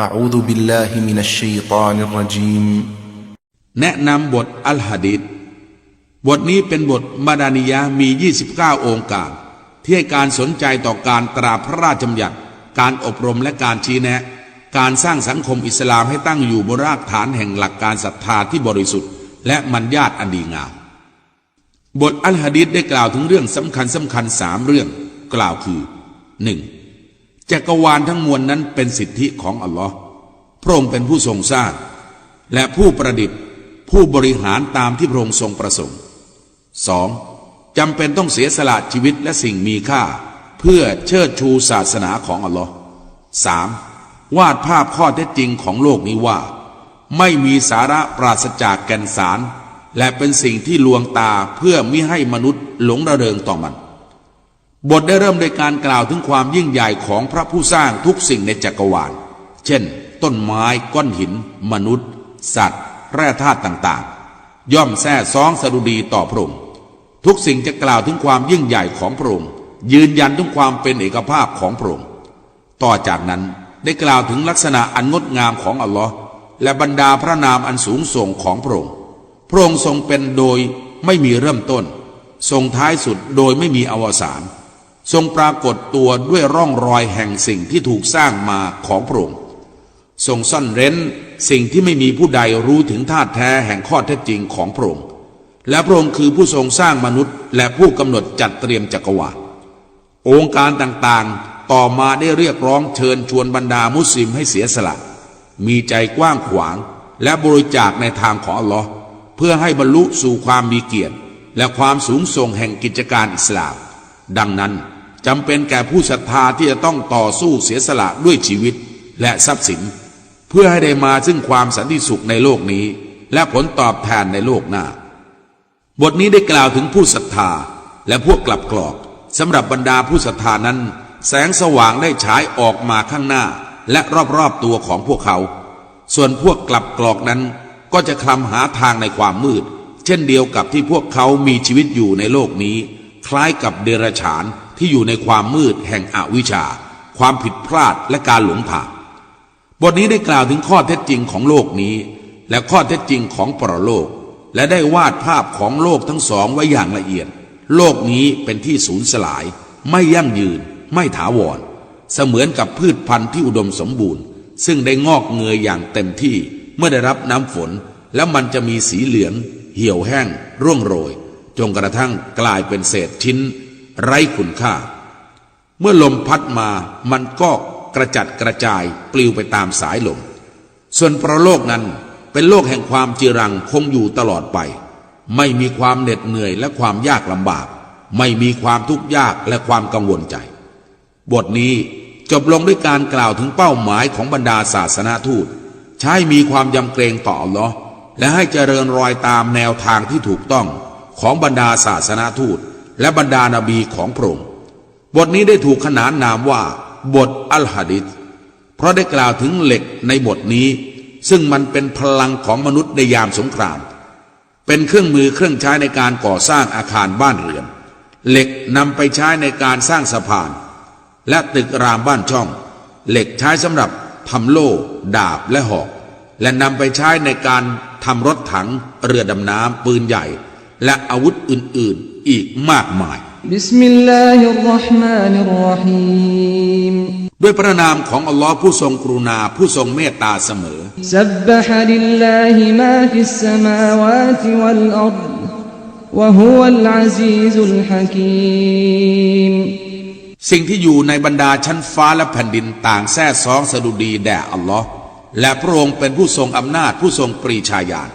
أعوذ بالله من الشيطان الرجيم แนะนำบทอัลฮะดิษบทนี้เป็นบทมาดานิยะห์มี 29 องค์การ ที่ให้การสนใจต่อการตราพระราชบัญญัติ การอบรมและการชี้แนะ การสร้างสังคมอิสลามให้ตั้งอยู่บนรากฐานแห่งหลักการศรัทธาที่บริสุทธิ์ และมัญญาตอันดีงาม บทอัลฮะดิษได้กล่าวถึงเรื่องสำคัญสำคัญสามเรื่อง กล่าวคือหนึ่ง จักรวาลทั้งมวลนั้นเป็นสิทธิของอัลลอฮ์พระองค์เป็นผู้ทรงสร้างและผู้ประดิษฐ์ผู้บริหารตามที่พระองค์ทรงประสงค์สองจำเป็นต้องเสียสละชีวิตและสิ่งมีค่า เพื่อเชิดชูศาสนาของอัลลอฮ์สามวาดภาพข้อเท็จจริงของโลกนี้ว่า ไม่มีสาระปราศจากแก่นสาร และเป็นสิ่งที่ลวงตาเพื่อมิให้มนุษย์หลงระเริงต่อมัน บทได้เริ่มโดยการกล่าวถึงความยิ่งใหญ่ของพระผู้สร้างทุกสิ่งในจักรวาล เช่น ต้นไม้ก้อนหิน มนุษย์ สัตว์ แร่ธาตุต่างๆ ย่อมแท้ซองสดุดีต่อพระองค์ทุกสิ่งจะกล่าวถึงความยิ่งใหญ่ของพระองค์ยืนยันถึงความเป็นเอกภาพของพระองค์ต่อจากนั้นได้กล่าวถึงลักษณะอันงดงามของอัลลอฮ์และบรรดาพระนามอันสูงส่งของพระองค์พระองค์ทรงเป็นโดยไม่มีเริ่มต้น ทรงท้ายสุดโดยไม่มีอวสาน ทรงปรากฏตัวด้วยร่องรอยแห่งสิ่งที่ถูกสร้างมาของพระองค์ทรงซ่อนเร้นสิ่งที่ไม่มีผู้ใดรู้ถึงธาตุแท้แห่งข้อเท็จจริงของพระองค์และพระองค์คือผู้ทรงสร้างมนุษย์ และผู้กำหนดจัดเตรียมจักรวาลองค์การต่างๆ ต่อมาได้เรียกร้องเชิญชวนบรรดามุสลิมให้เสียสละ มีใจกว้างขวาง และบริจาคในทางของอัลลอฮ์เพื่อให้บรรลุสู่ความมีเกียรติ และความสูงส่งแห่งกิจการอิสลาม ดังนั้น จำเป็นแก่ผู้ศรัทธาที่จะต้องต่อสู้เสียสละด้วยชีวิตและทรัพย์สิน เพื่อให้ได้มาซึ่งความสันติสุขในโลกนี้ และผลตอบแทนในโลกหน้า บทนี้ได้กล่าวถึงผู้ศรัทธาและพวกกลับกรอกสำหรับบรรดาผู้ศรัทธานั้น แสงสว่างได้ฉายออกมาข้างหน้า และรอบๆตัวของพวกเขา ส่วนพวกกลับกรอกนั้น ก็จะคลำหาทางในความมืด เช่นเดียวกับที่พวกเขามีชีวิตอยู่ในโลกนี้ คล้ายกับเดรัจฉาน ที่อยู่ในความมืดแห่งอวิชชา ความผิดพลาดและการหลงทางบทนี้ได้กล่าวถึงข้อเท็จจริงของโลกนี้ และข้อเท็จจริงของปรโลก และได้วาดภาพของโลกทั้งสองไว้อย่างละเอียด โลกนี้เป็นที่สูญสลาย ไม่ยั่งยืน ไม่ถาวร เสมือนกับพืชพันธุ์ที่อุดมสมบูรณ์ ซึ่งได้งอกเงยอย่างเต็มที่เมื่อได้รับน้ำฝน แล้วมันจะมีสีเหลือง เหี่ยวแห้ง ร่วงโรยจนกระทั่งกลายเป็นเศษชิ้น ไร้คุณค่า เมื่อลมพัดมามันก็กระจัดกระจายปลิวไปตามสายลม ส่วนประโลกนั้นเป็นโลกแห่งความจีรังคงอยู่ตลอดไป ไม่มีความเหน็ดเหนื่อยและความยากลำบาก ไม่มีความทุกข์ยากและความกังวลใจ บทนี้จบลงด้วยการกล่าวถึงเป้าหมายของบรรดาศาสนาทูต ใช้มีความยำเกรงต่ออัลลอฮ์และให้เจริญรอยตามแนวทางที่ถูกต้องของบรรดาศาสนาทูต และบรรดานาบีของพระองค์บทนี้ได้ถูกขนานนามว่า บทอัลฮะดิษเพราะได้กล่าวถึงเหล็กในบทนี้ ซึ่งมันเป็นพลังของมนุษย์ในยามสงคราม เป็นเครื่องมือเครื่องใช้ในการก่อสร้างอาคารบ้านเรือน เหล็กนำไปใช้ในการสร้างสะพาน และตึกรามบ้านช่อง เหล็กใช้สำหรับทำโล่ ดาบและหอก และนำไปใช้ในการทำรถถัง เรือดำน้ำปืนใหญ่ และอาวุธอื่นๆอีกมากมายบิสมิลลาฮิรราะห์มานิรราะฮีมด้วยพระนามของอัลลอฮ์ผู้ทรงกรุณาผู้ทรงเมตตาเสมอสับบฮะลิลลาฮิมาฟิสสมาวาติวัลอัรฎวะฮุวัลอาซีซุลฮะกีมสิ่งที่อยู่ในบรรดาชั้นฟ้าและแผ่นดินต่างแท้ซองสะดุดีแด่อัลลอฮ์ และพระองค์เป็นผู้ทรงอำนาจผู้ทรงปรีชาญาณ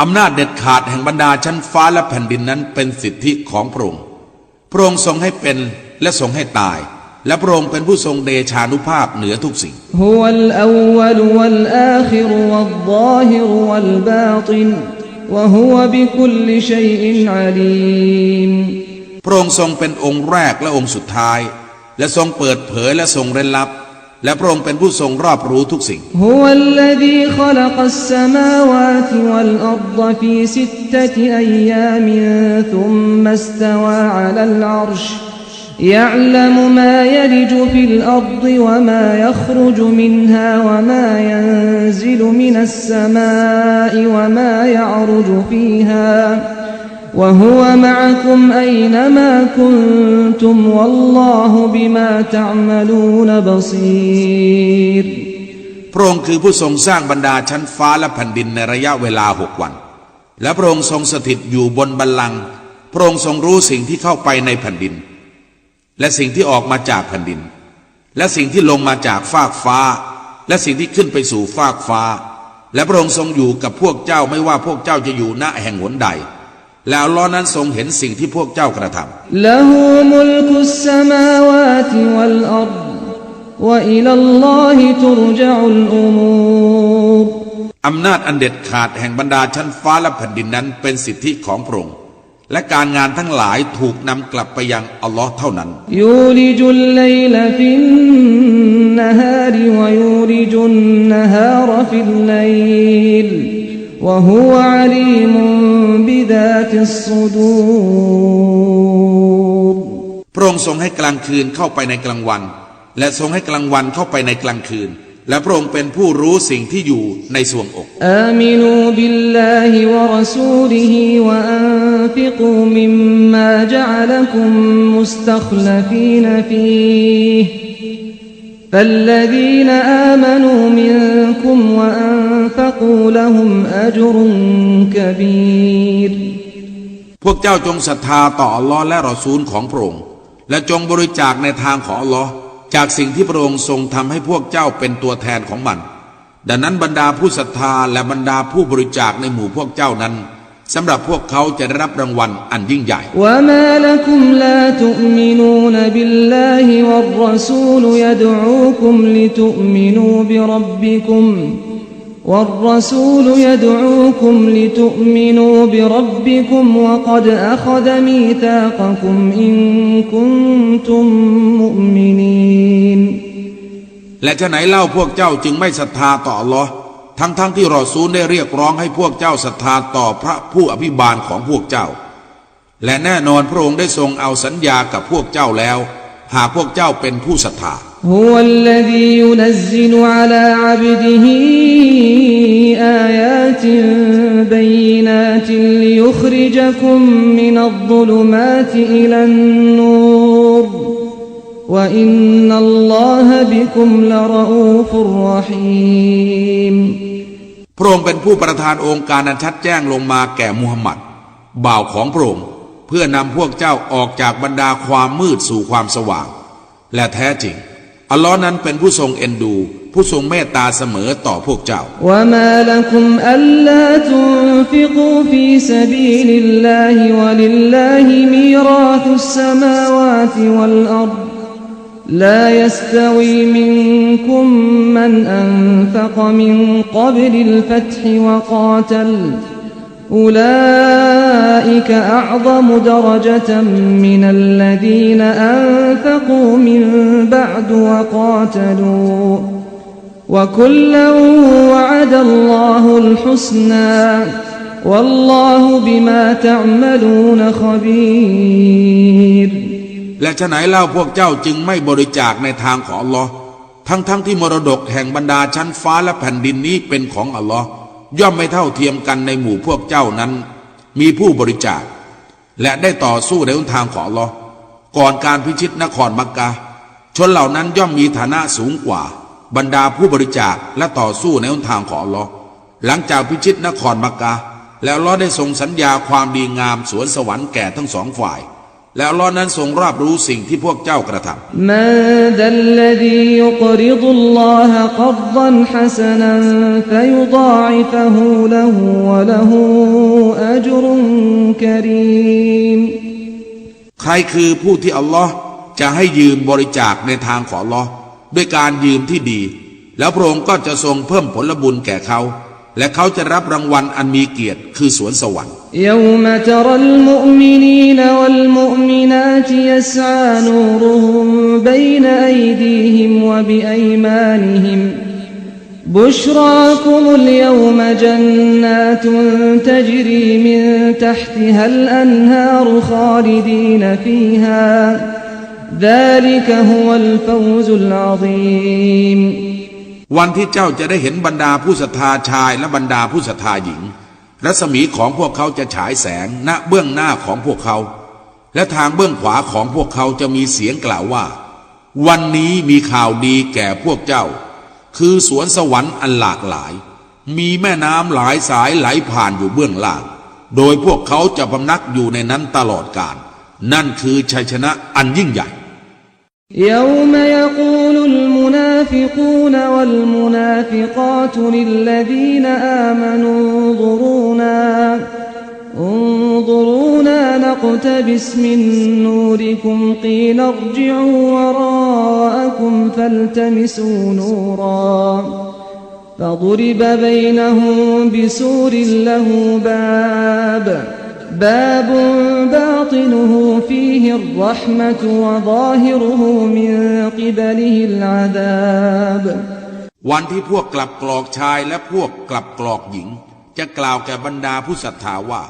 อำนาจเด็ดขาดแห่งบรรดาชั้นฟ้าและแผ่นดินนั้นเป็นสิทธิของพระองค์ พระองค์ทรงให้เป็นและทรงให้ตายและพระองค์เป็นผู้ทรงเดชานุภาพเหนือทุกสิ่งฮุวัลอวเป็นผู้ทรวัลซาฮิรวัทุกสิ่ง وهو بكل شيء عليم พระองค์ทรงเป็นองค์แรกและองค์สุดท้าย และทรงเปิดเผยและทรงเร้นลับ และพระองค์เป็นผู้ทรงรอบรู้ทุกสิ่ง هو الذي خلق السماوات والأرض في ستة أيام ثم استوى على العرش يعلم ما يلج في الأرض وما يخرج منها وما ينزل من السماء وما يعرج فيها وهو معكم أينما كنتم والله بما تعملون بصير พระองค์คือผู้ทรงสร้างบรรดาชั้นฟ้าและแผ่นดินในระยะเวลาหกวัน และพระองค์ทรงสถิตอยู่บนบัลลังก์พระองค์ทรงรู้สิ่งที่เข้าไปในแผ่นดิน และสิ่งที่ออกมาจากแผ่นดิน และสิ่งที่ลงมาจากฟากฟ้า และสิ่งที่ขึ้นไปสู่ฟากฟ้า และพระองค์ทรงอยู่กับพวกเจ้าไม่ว่าพวกเจ้าจะอยู่ณแห่งหนใด แล้วล้อนั้นทรงเห็นสิ่งที่พวกเจ้ากระทำละหูมุลกุสสมาวาติวัลอัรวะอิลัลลอฮิตุรจอุลอุมูอำนาจอันเด็ดขาดแห่งบรรดาชั้นฟ้าและแผ่นดินนั้นเป็นสิทธิของพระองค์ และการงานทั้งหลายถูกนำกลับไปยังอัลลอฮ์เท่านั้น يولج الليل في النهار ويولج النهار في الليل وهو عليم بذات الصدور พระองค์ทรงให้กลางคืนเข้าไปในกลางวัน และทรงให้กลางวันเข้าไปในกลางคืน และพระองค์เป็นผู้รู้สิ่งที่อยู่ในส่วงอก آمنوا بالله ورسوله وأنفقوا مما جعلكم مستخلفين فيه فالذين آمنوا منكم وأنفقوا لهم أجر كبير พวกเจ้าจงศรัทธาต่ออัลลอฮ์และรอซูลของพระองค์ และจงบริจาคในทางของอัลลอฮ์ จากสิ่งที่พระองค์ทรงทำให้พวกเจ้าเป็นตัวแทนของมัน ดังนั้นบรรดาผู้ศรัทธาและบรรดาผู้บริจาคในหมู่พวกเจ้านั้นสำหรับพวกเขาจะได้รับรางวัลอันยิ่งใหญ่ والرسول يدعوكم لتؤمنوا بربكم وقد أخذ ميثاقكم إن كنتم مؤمنين และจะไหนเล่าพวกเจ้าจึงไม่ศรัทธาต่ออัลลอฮ์ทั้งๆทที่รอซูลได้เรียกร้องให้พวกเจ้าศรัทธาต่อพระผู้อภิบาลของพวกเจ้า และแน่นอนพระองค์ได้ทรงเอาสัญญากับพวกเจ้าแล้ว หากพวกเจ้าเป็นผู้ศรัทธา هو الذي ينزل على عبده آيات بينات ليخرجكم من الظلمات إلى النور وإن الله بكم لرؤوف رحيم พระองค์เป็นผู้ประทานองค์การอันชัดแจ้งลงมาแก่มุฮัมมัด บ่าวของพระองค์เพื่อนำพวกเจ้าออกจากบรรดาความมืดสู่ความสว่าง และแท้จริง อัลลอฮ์นั้นเป็นผู้ทรงเอ็นดู ผู้ทรงเมตตาเสมอต่อพวกเจ้า وما لكم ألا تنفقوا في سبيل الله ولله ميراث السماوات والأرض لا يستوي منكم من أنفق من قبل الفتح وقاتل أولئك أعظم درجة من الذين أنفقوا من بعد وقاتلوا وكلا وعد الله الحسنى والله بما تعملون خبير และฉะไหนเล่าพวกเจ้าจึงไม่บริจาคในทางของอัลลอฮ์ทั้งๆทที่มรดกแห่งบรรดาชั้นฟ้าและแผ่นดินนี้เป็นของอัลลอฮ์ ย่อมไม่เท่าเทียมกันในหมู่พวกเจ้านั้น มีผู้บริจาค และได้ต่อสู้ในหนทางของลอก่อนการพิชิตนครมักกะ ชนเหล่านั้นย่อมมีฐานะสูงกว่า บรรดาผู้บริจาคและต่อสู้ในหนทางของลอหลังจากพิชิตนครมักกะ แล้วลอได้ทรงสัญญาความดีงามสวนสวรรค์แก่ทั้งสองฝ่าย แล้วลอนั้นทรงรอบรู้สิ่งที่พวกเจ้ากระทำมาดัลลดียุกริดุลลอฮะกัดดันฮัสนันฟยุดาอิฟะฮูละฮูวะละฮูอัจรุนกรีมใครคือผู้ที่อัลลอฮ์จะให้ยืมบริจาคในทางของอัลลอฮ์ด้วยการยืมที่ดี แล้วพระองค์ก็จะทรงเพิ่มผลบุญแก่เขา และเขาจะรับรางวัลอันมีเกียรติคือสวนสวรรค์ يوم ترى المؤمنين والمؤمنات يسعى نورهم بين أيديهم وبأيمانهم بشراكم اليوم جنات تجري من تحتها الأنهار خالدين فيها ذلك هو الفوز العظيم วันที่เจ้าจะได้เห็นบรรดาผู้ศรัทธาชายและบรรดาผู้ศรัทธาหญิง รัศมีของพวกเขาจะฉายแสงณเบื้องหน้าของพวกเขา และทางเบื้องขวาของพวกเขาจะมีเสียงกล่าวว่า วันนี้มีข่าวดีแก่พวกเจ้า คือสวนสวรรค์อันหลากหลาย มีแม่น้ำหลายสายไหลผ่านอยู่เบื้องล่าง โดยพวกเขาจะพำนักอยู่ในนั้นตลอดกาลนั่นคือชัยชนะอันยิ่งใหญ่ يوم يقول المنافقون والمنافقات للذين آمنوا انظرونا انظرونا نقتبس من نوركم قيل ارجعوا وراءكم فالتمسوا نورا. فضرب بينهم بسور له باب. باب باطنه فيه الرحمة وظاهره من قبله العذاب วันที่พวกกลับกรอกชายและพวกกลับกรอกหญิง จะกล่าวแก่บรรดาผู้ศรัทธาว่า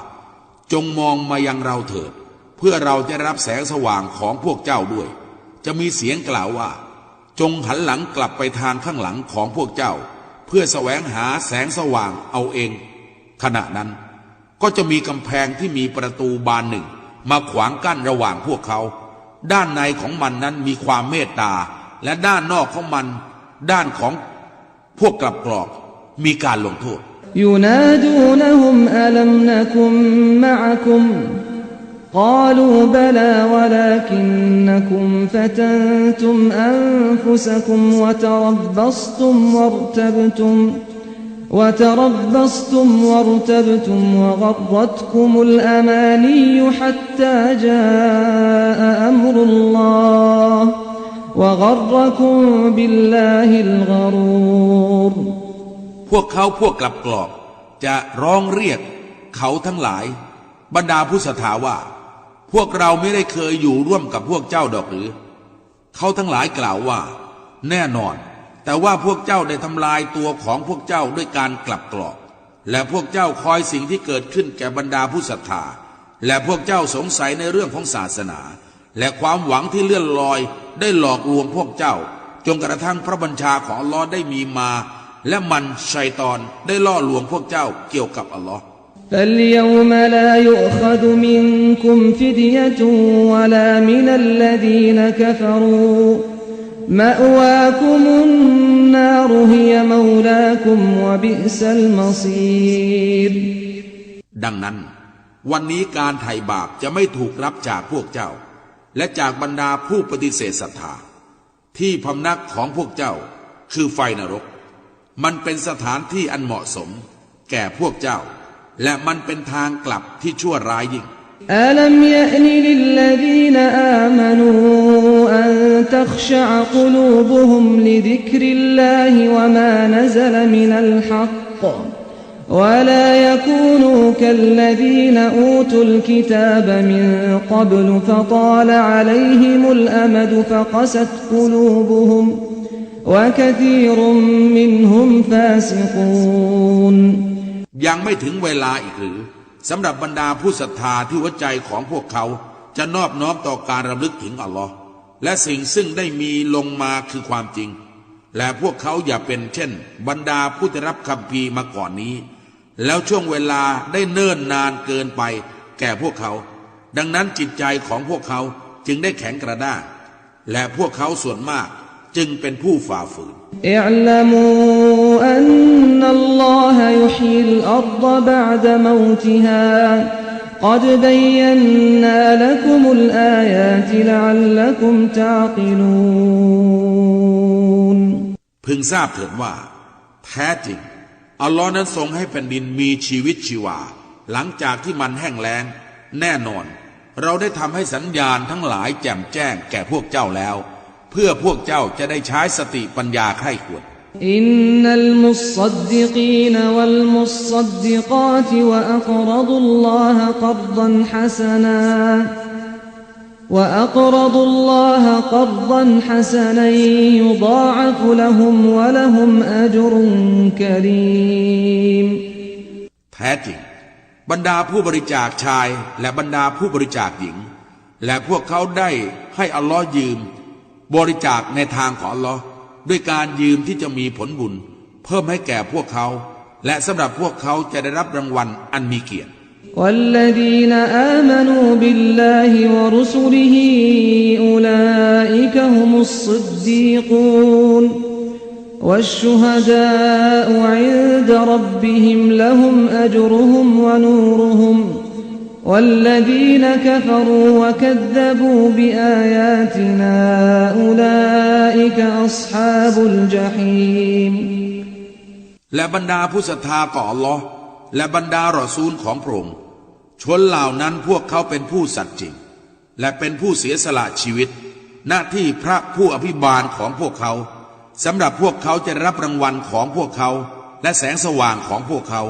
จงมองมายังเราเถิด เพื่อเราจะรับแสงสว่างของพวกเจ้าด้วย จะมีเสียงกล่าวว่า จงหันหลังกลับไปทางข้างหลังของพวกเจ้า เพื่อแสวงหาแสงสว่างเอาเอง ขณะนั้น ก็จะมีกำแพงที่มีประตูบานหนึ่ง มาขวางกั้นระหว่างพวกเขา ด้านในของมันนั้นมีความเมตตา และด้านนอกของมัน ด้านของพวกกลับกรอกมีการลงโทษ ينادونهم ألم نكن معكم قالوا بلى ولكنكم فتنتم أنفسكم وتربصتم وارتبتم وتربصتم وارتبتم وغرتكم الأماني حتى جاء أمر الله وغركم بالله الغرور พวกเขาพวกกลับกรอก จะร้องเรียกเขาทั้งหลาย บรรดาผู้ศรัทธาว่า พวกเราไม่ได้เคยอยู่ร่วมกับพวกเจ้าดอกหรือ เขาทั้งหลายกล่าวว่า แน่นอน แต่ว่าพวกเจ้าได้ทำลายตัวของพวกเจ้าด้วยการกลับกรอก และพวกเจ้าคอยสิ่งที่เกิดขึ้นแก่บรรดาผู้ศรัทธา และพวกเจ้าสงสัยในเรื่องของศาสนา และความหวังที่เลื่อนลอยได้หลอกลวงพวกเจ้า จนกระทั่งพระบัญชาของอัลลอฮ์ได้มีมา และมันชัยตอนได้ล่อลวงพวกเจ้าเกี่ยวกับอัลลอฮ์ فاليوم لا يؤخذ منكم فدية ولا من الذين كفروا مأواكم النار هي مولاكم وبئس المصير ดังนั้น วันนี้การไถ่บาปจะไม่ถูกรับจากพวกเจ้า และจากบรรดาผู้ปฏิเสธศรัทธา ที่พำนักของพวกเจ้า คือไฟนรก มันเป็นสถานที่อันเหมาะสม แก่พวกเจ้า และมันเป็นทางกลับที่ชั่วร้ายยิ่ง ألم يأن للذين آمنوا أن تخشع قلوبهم لذكر الله وما نزل من الحق ولا يكونوا كالذين أوتوا الكتاب من قبل فطال عليهم الأمد فقست قلوبهم وكثير منهم فاسقون ยังไม่ถึงเวลาอีกหรือสำหรับบรรดาผู้ศรัทธาที่หัวใจของพวกเขาจะนอบน้อมต่อการรำลึกถึงอัลลอฮ์ และสิ่งซึ่งได้มีลงมาคือความจริง และพวกเขาอย่าเป็นเช่น บรรดาผู้ได้รับคำพีมาก่อนนี้ แล้วช่วงเวลาได้เนิ่นนานเกินไป แก่พวกเขา ดังนั้นจิตใจของพวกเขาจึงได้แข็งกระด้างและพวกเขาส่วนมากจึงเป็นผู้ฝ่าฝืนอัลลอฮฺยุฮีลอัรดบะดมวติฮา قد بينا لكم الآيات لعلكم تعقلون พึงทราบเถิดว่า แท้จริง อัลลอฮ์นั้นทรงให้แผ่นดินมีชีวิตชีวา หลังจากที่มันแห้งแล้ง แน่นอน เราได้ทำให้สัญญาณทั้งหลายแจ่มแจ้งแก่พวกเจ้าแล้ว เพื่อพวกเจ้าจะได้ใช้สติปัญญาใคร่ควร إن المصدقين والمصدقات وأقرضوا الله قرضا حسنا وأقرضوا الله قرضا حسنا يضاعف لهم ولهم أجر كريم แท้จริง บรรดาผู้บริจาคชายและบรรดาผู้บริจาคหญิง และพวกเขาได้ให้อัลลอฮ์ยืม บริจาคในทางของอัลลอฮ์ ด้วยการยืมที่จะมีผลบุญ เพิ่มให้แก่พวกเขา และสำหรับพวกเขาจะได้รับรางวัลอันมีเกียรติ والذين آمنوا بالله ورسله أولئك هم الصديقون والشهداء عند ربهم لهم أجرهم ونورهم والذين كفروا وكذبوا بآياتنا أولئك أصحاب الجحيم และบรรดาผู้ศรัทธาต่ออัลลอฮ์และบรรดารอซูลของพระองค์ชนเหล่านั้นพวกเขาเป็นผู้สัตย์จริง และเป็นผู้เสียสละชีวิต หน้าที่พระผู้อภิบาลของพวกเขาสำหรับพวกเขาจะได้รับรางวัลของพวกเขา และแสงสว่างของพวกเขา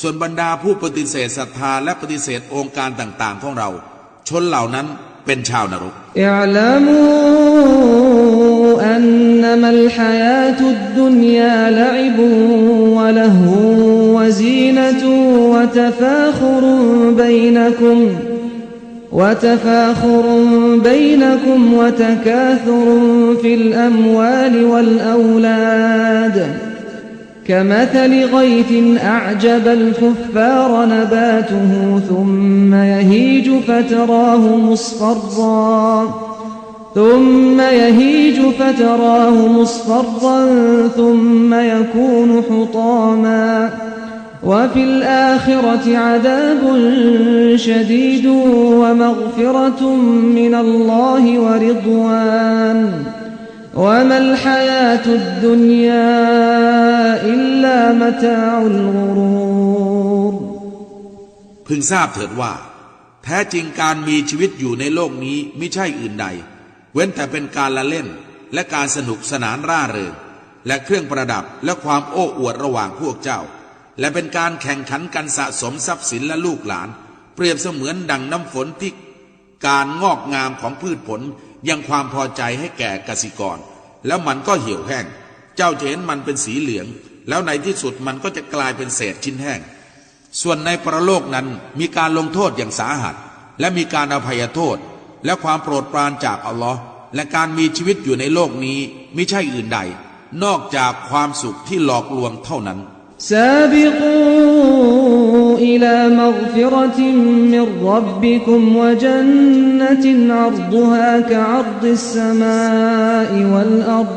ส่วนบรรดาผู้ปฏิเสธศรัทธาและปฏิเสธองค์การต่างๆของเรา ชนเหล่านั้นเป็นชาวนรก اعلموا أنما الحياة الدنيا لعب ولهو وزينة وتفاخر بينكم وتفاخر بينكم وتكاثر في الأموال والأولاد كمثل غيث أعجب الكفار نباته ثم يهيج فتراه مصفرا ثم يهيج فتراه مصفرا ثم يكون حطاما وفي الآخرة عذاب شديد ومغفرة من الله ورضوان وما الحياة الدنيا إلا متاع الغرور พึงทราบเถิดว่า แท้จริงการมีชีวิตอยู่ในโลกนี้ไม่ใช่อื่นใด เว้นแต่เป็นการละเล่นและการสนุกสนานร่าเริงและเครื่องประดับและความโอ้อวดระหว่างพวกเจ้า และเป็นการแข่งขันกันสะสมทรัพย์สินและลูกหลาน เปรียบเสมือนดังน้ำฝนที่การงอกงามของพืชผล ยังความพอใจให้แก่กสิกร แล้วมันก็เหี่ยวแห้ง เจ้าจะเห็นมันเป็นสีเหลือง แล้วในที่สุดมันก็จะกลายเป็นเศษชิ้นแห้ง ส่วนในประโลกนั้นมีการลงโทษอย่างสาหัส และมีการอภัยโทษ และความโปรดปรานจากอัลลอฮ์และการมีชีวิตอยู่ในโลกนี้ไม่ใช่อื่นใด นอกจากความสุขที่หลอกลวงเท่านั้น سابقوا إلى مغفرة من ربكم وجنة عرضها كعرض السماء والأرض.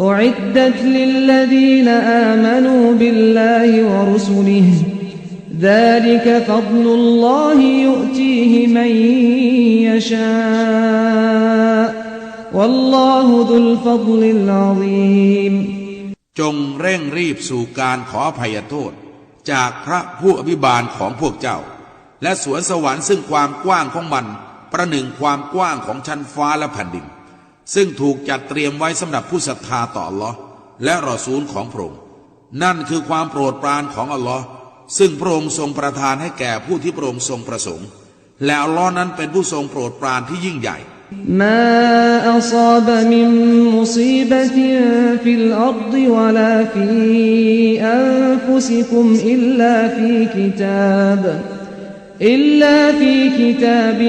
أعدت للذين آمنوا بالله ورسله. ذلك فضل الله يؤتيه من يشاء. والله ذو الفضل العظيم. จงเร่งรีบสู่การขออภัยโทษ จากพระผู้อภิบาลของพวกเจ้า และสวนสวรรค์ซึ่งความกว้างของมัน ประหนึ่งความกว้างของชั้นฟ้าและแผ่นดิน ซึ่งถูกจัดเตรียมไว้สำหรับผู้ศรัทธาต่ออัลลอฮ์และรอซูลของพระองค์นั่นคือความโปรดปรานของอัลลอฮ์ซึ่งพระองค์ทรงประทานให้แก่ผู้ที่พระองค์ทรงประสงค์ และอัลลอฮ์นั้นเป็นผู้ทรงโปรดปรานที่ยิ่งใหญ่ ما أصاب من مصيبة في الأرض ولا في أنفسكم إلا في كتاب إلا في كتاب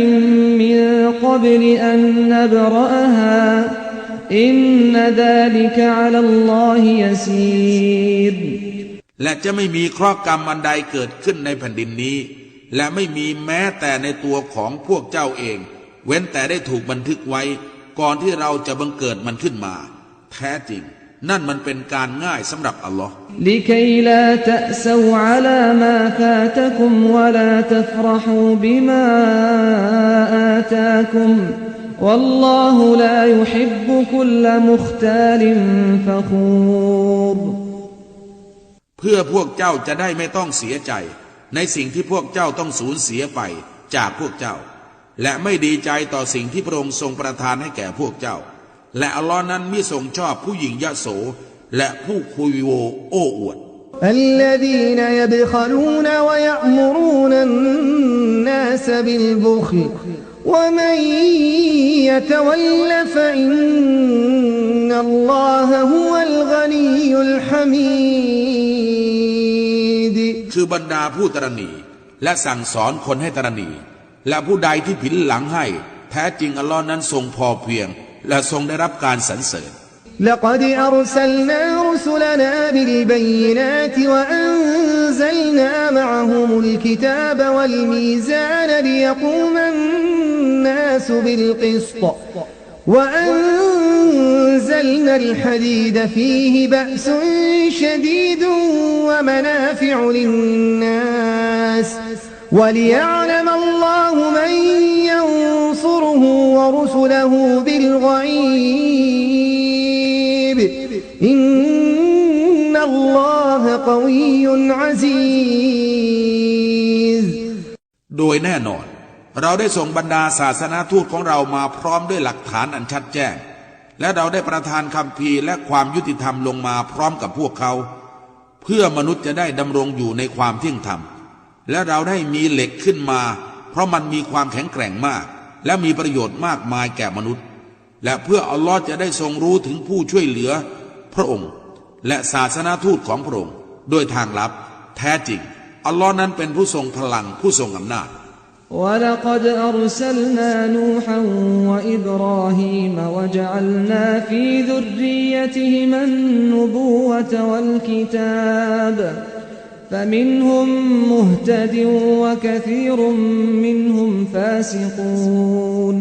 من قبل أن نبرأها إن ذلك على الله يسير และจะไม่มีเคราะห์กรรมอันใดเกิดขึ้นในแผ่นดินนี้ และไม่มีแม้แต่ในตัวของพวกเจ้าเอง เว้นแต่ได้ถูกบันทึกไว้ ก่อนที่เราจะบังเกิดมันขึ้นมา แท้จริง นั่นมันเป็นการง่ายสำหรับอัลลอฮ์ لكي لا تأسوا على ما فاتكم ولا تفرحوا بما آتاكم والله لا يحب كل مختال فخور เพื่อพวกเจ้าจะได้ไม่ต้องเสียใจ ในสิ่งที่พวกเจ้าต้องสูญเสียไปจากพวกเจ้า และไม่ดีใจต่อสิ่งที่พระองค์ทรงประทานให้แก่พวกเจ้า และอัลลอฮ์นั้นมิทรงชอบผู้หญิงยโส และผู้คุยโวโอ้อวด الذين يبخلون ويأمرون الناس بالبخل ومن يتول فإن الله هو الغني الحميد คือบรรดาผู้ตรณีและสั่งสอนคนให้ตรณี และผู้ใดที่ผินหลังให้ แท้จริงอัลลอฮ์นั้นทรงพอเพียง และทรงได้รับการสรรเสริญ لقد أرسلنا رسلنا بالبينات وأنزلنا معهم الكتاب والميزان ليقوم الناس بالقسط وأنزلنا الحديد فيه بأس شديد ومنافع للناس وليعلم الله من ينصره ورسله بالغيب إن الله قوي عزيز โดยแน่นอน เราได้ส่งบรรดาศาสนาทูตของเรามาพร้อมด้วยหลักฐานอันชัดแจ้ง และเราได้ประทานคำพีร์และความยุติธรรมลงมาพร้อมกับพวกเขา เพื่อมนุษย์จะได้ดำรงอยู่ในความเที่ยงธรรม และเราได้มีเหล็กขึ้นมา เพราะมันมีความแข็งแกร่งมาก และมีประโยชน์มากมายแก่มนุษย์ และเพื่ออัลลอฮ์จะได้ทรงรู้ถึงผู้ช่วยเหลือ พระองค์ และศาสนาทูตของพระองค์โดยทางลับ แท้จริง อัลลอฮ์นั้นเป็นผู้ทรงพลังผู้ทรงอำนาจ ولقد أرسلنا نوحا وإبراهيم وجعلنا في ذريتهما النبوة والكتاب فمنهم مهتد وكثير منهم فاسقون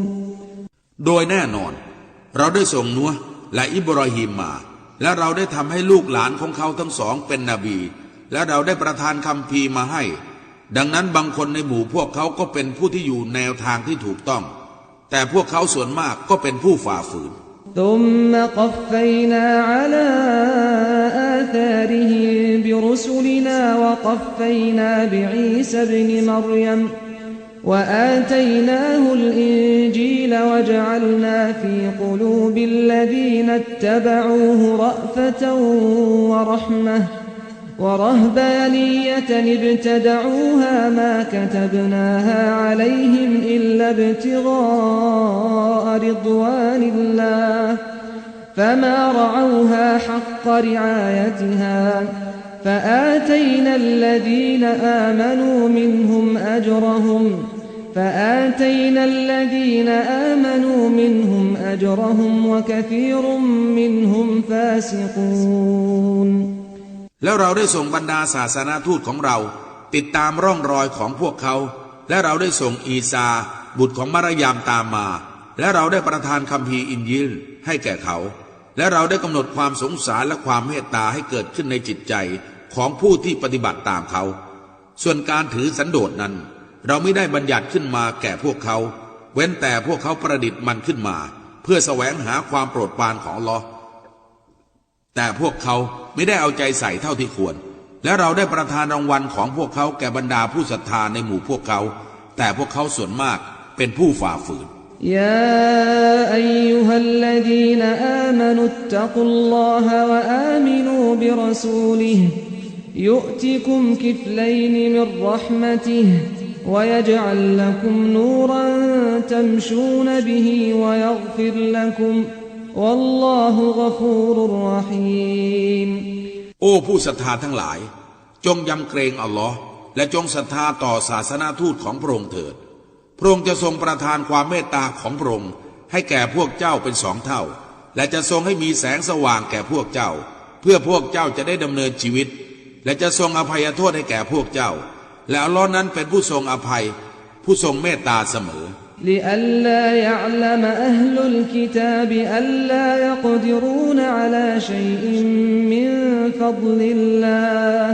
โดยแน่นอน เราได้ส่งนัวและอิบรอฮิมมา และเราได้ทำให้ลูกหลานของเขาทั้งสองเป็นนบี และเราได้ประทานคำพีร์มาให้ ดังนั้นบางคนในหมู่พวกเขาก็เป็นผู้ที่อยู่แนวทางที่ถูกต้อง แต่พวกเขาส่วนมากก็เป็นผู้ฝ่าฝืน ثم قفينا على آثارهم برسلنا وقفينا بعيسى ابن مريم وآتيناه الإنجيل وجعلنا في قلوب الذين اتبعوه رأفة ورحمة ورهبانية ابتدعوها ما كتبناها عليهم إلا ابتغاء رضوان الله فما رعوها حق رعايتها فآتينا الذين آمنوا منهم أجرهم فآتينا الذين آمنوا منهم أجرهم وكثير منهم فاسقون แล้วเราได้ส่งบรรดาศาสนาทูตของเรา ติดตามร่องรอยของพวกเขา และเราได้ส่งอีซา บุตรของมารยามตามมา และเราได้ประทานคำพีร์อินยิลให้แก่เขา และเราได้กำหนดความสงสารและความเมตตาให้เกิดขึ้นในจิตใจของผู้ที่ปฏิบัติตามเขา ส่วนการถือสันโดษนั้น เราไม่ได้บัญญัติขึ้นมาแก่พวกเขา เว้นแต่พวกเขาประดิษฐ์มันขึ้นมา เพื่อแสวงหาความโปรดปรานของลอแต่พวกเขาไม่ได้เอาใจใส่เท่าที่ควร และเราได้ประทานรางวัลของพวกเขาแก่บรรดาผู้ศรัทธาในหมู่พวกเขา แต่พวกเขาส่วนมากเป็นผู้ฝ่าฝืน يا أيها الذين آمنوا اتقوا الله وآمنوا برسوله يؤتكم كفلين من رحمته ويجعل لكم نورا تمشون به ويغفر لكم والله غفور رحيم โอ้ผู้ศรัทธาทั้งหลาย จงยำเกรงอัลลอฮ์และจงศรัทธาต่อศาสนาทูตของพระองค์เถิด พระองค์จะทรงประทานความเมตตาของพระองค์ให้แก่พวกเจ้าเป็นสองเท่า และจะทรงให้มีแสงสว่างแก่พวกเจ้า เพื่อพวกเจ้าจะได้ดำเนินชีวิต และจะทรงอภัยโทษให้แก่พวกเจ้า และอัลลอฮ์นั้นเป็นผู้ทรงอภัย ผู้ทรงเมตตาเสมอ لئلا يعلم أهل الكتاب ألا يقدرون على شيء من فضل الله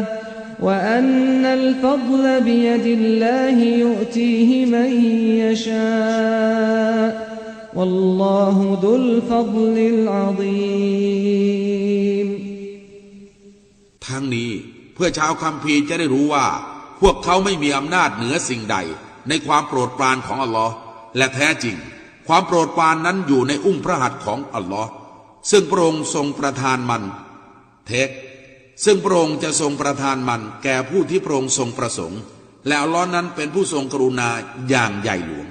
وأن الفضل بيد الله يؤتيه من يشاء والله ذو الفضل العظيم ทั้งนี้เพื่อชาวคัมภีร์จะได้รู้ว่า พวกเขาไม่มีอำนาจเหนือสิ่งใด ในความโปรดปรานของอัลลอฮ์และแท้จริง ความโปรดปรานนั้นอยู่ในอุ้งพระหัตถ์ของอัลลอฮ์ซึ่งพระองค์ทรงประทานมัน เท็จ ซึ่งพระองค์จะทรงประทานมันแก่ผู้ที่พระองค์ทรงประสงค์ แล้วล้อนั้นเป็นผู้ทรงกรุณาอย่างใหญ่หลวง